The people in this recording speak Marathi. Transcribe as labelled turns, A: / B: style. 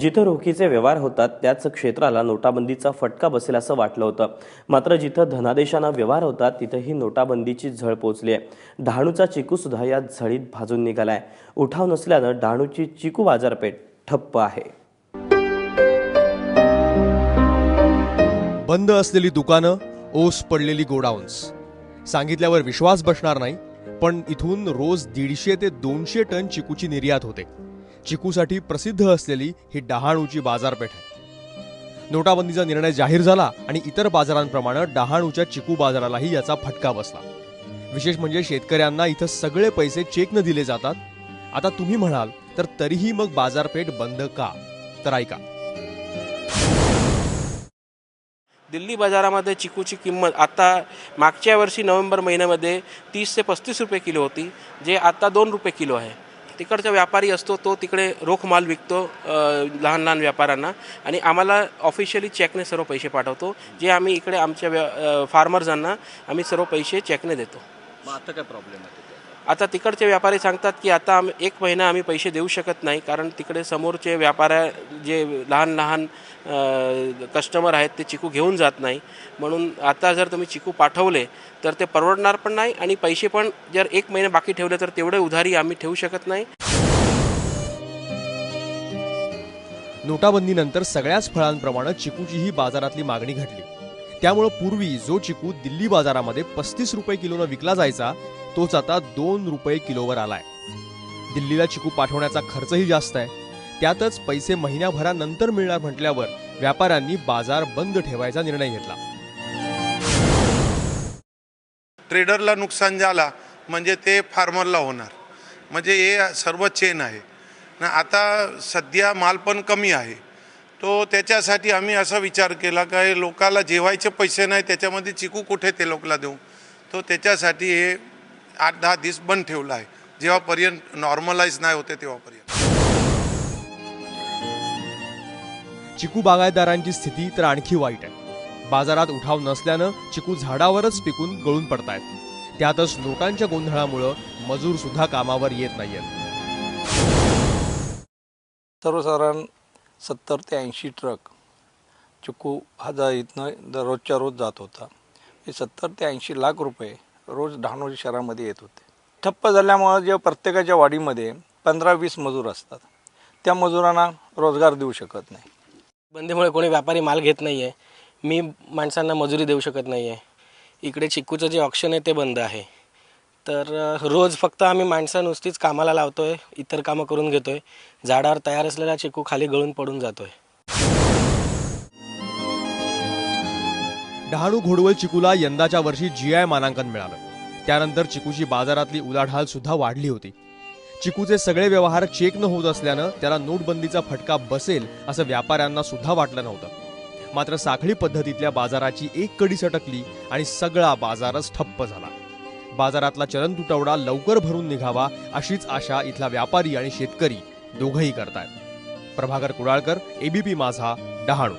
A: जिथं रोखीचे व्यवहार होतात त्याच क्षेत्राला नोटाबंदीचा फटका बसेल असं वाटलं होतं. मात्र जिथं धनादेशानं व्यवहार होतात तिथंही नोटाबंदीची झळ पोचली आहे. डहाणूचा चिकू सुद्धा या झळीत भाजून निघालाय. उठाव नसल्यानं डहाणूची चिकू बाजारपेठ ठप्प आहे.
B: बंद असलेली दुकानं ओस पडलेली गोडाऊन्स. सांगितल्यावर विश्वास बसणार नाही पण इथून रोज दीडशे ते दोनशे टन चिकूची निर्यात होते. चिकूसाठी प्रसिद्ध असलेली ही डहाणूची बाजारपेठ आहे. नोटाबंदीचा निर्णय जाहीर झाला आणि इतर बाजारांप्रमाणे डहाणूच्या चिकू बाजारालाही याचा फटका बसला. विशेष म्हणजे शेतकऱ्यांना इथं सगळे पैसे चेकनं दिले जातात. आता तुम्ही म्हणाल तर तरीही मग बाजारपेठ बंद का? तर ऐका.
C: दिल्ली बाजारामध्ये चिकूची किंमत आता मागच्या वर्षी नोव्हेंबर महिन्यामध्ये तीस ते पस्तीस रुपये किलो होती जे आता दोन रुपये किलो आहे. तिकडचा व्यापारी असतो तो तिकडे रोख माल विकतो लहान लहान व्यापाऱ्यांना. आणि आम्हाला ऑफिशियली चेकने सर्व पैसे पाठवतो. जे आम्ही इकडे आमच्या व्या फार्मर्सांना आम्ही सर्व पैसे चेकने देतो.
D: आता काय प्रॉब्लेम आहे?
C: आता तिकडचे व्यापारी सांगतात की आता आम्ही एक महिना आम्ही पैसे देऊ शकत नाही कारण तिकडे समोरचे व्यापाऱ्या जे लहान लहान कस्टमर आहेत ते चिकू घेऊन जात नाही. म्हणून आता जर तुम्ही चिकू पाठवले तर ते परवडणार पण नाही आणि पैसे पण जर एक महिना बाकी ठेवले तर तेवढे उधारी आम्ही ठेवू शकत नाही.
B: नोटाबंदीनंतर सगळ्याच फळांप्रमाणे चिकूचीही बाजारातली मागणी घटली. त्यामुळं पूर्वी जो चिकू दिल्ली बाजारामध्ये पस्तीस रुपये किलोनं विकला जायचा तोच आता दोन रुपये किलोवर आलाय. दिल्लीला चिकू पाठवण्याचा खर्चही जास्त आहे. त्यातच पैसे महिन्याभरानंतर मिळणार म्हटल्यावर व्यापाऱ्यांनी बाजार बंद ठेवायचा निर्णय घेतला.
E: ट्रेडरला नुकसान झाला म्हणजे ते फार्मरला होणार. म्हणजे हे सर्व चेन आहे. ना आता सध्या माल पण कमी आहे. तो त्याच्यासाठी आम्ही असा विचार केला का हे लोकाला जेवायचे पैसे नाही त्याच्यामध्ये चिकू कुठे ते लोकला देऊ? तो त्याच्यासाठी हे आठ दहा दिवस बंद ठेवला आहे. जेव्हापर्यंत नॉर्मलाइज नाही होते तेव्हापर्यंत.
B: चिकू बागायतदारांची स्थिती तर आणखी वाईट आहे. बाजारात उठाव नसल्यानं चिकू झाडावरच पिकून गळून पडतायत. त्यातच नोटांच्या गोंधळामुळं मजूर सुद्धा कामावर येत नाहीयेत.
F: सर्वसाधारण सत्तर ते ऐंशी ट्रक चिकू हजार इथनं दररोजच्या रोज जात होता. हे सत्तर ते ऐंशी लाख रुपये रोज डहाणू शहरामध्ये येत होते. ठप्प झाल्यामुळं जे प्रत्येकाच्या वाडीमध्ये पंधरा वीस मजूर असतात. त्या मजुरांना रोजगार देऊ शकत नाही.
C: बंदीमुळे कोणी व्यापारी माल घेत नाही आहे मी माणसांना मजुरी देऊ शकत नाही आहे इकडे चिकूचं जे ऑप्शन आहे ते बंद आहे. तर रोज फक्त आम्ही माणसं नुसतीच कामाला लावतोय इतर कामं करून घेतोय झाडावर तयार असलेला चिकू खाली गळून पडून जातोय.
B: डहाणू घोडवल चिकूला यंदाच्या वर्षी जीआय मानांकन मिळालं. त्यानंतर चिकूची बाजारातली उलाढाल सुद्धा वाढली होती. चिकूचे सगळे व्यवहार चेक न होत असल्यानं त्याला नोटबंदीचा फटका बसेल असं व्यापाऱ्यांना सुद्धा वाटलं नव्हतं. मात्र साखळी पद्धतीतल्या बाजाराची एक कडी सटकली आणि सगळा बाजारच ठप्प झाला. बाजारातला चलन तुटवडा लवकर भरून निघावा अशीच आशा इथला व्यापारी आणि शेतकरी दोघंही करतायत. प्रभाकर कुडाळकर एबीपी माझा डहाणू.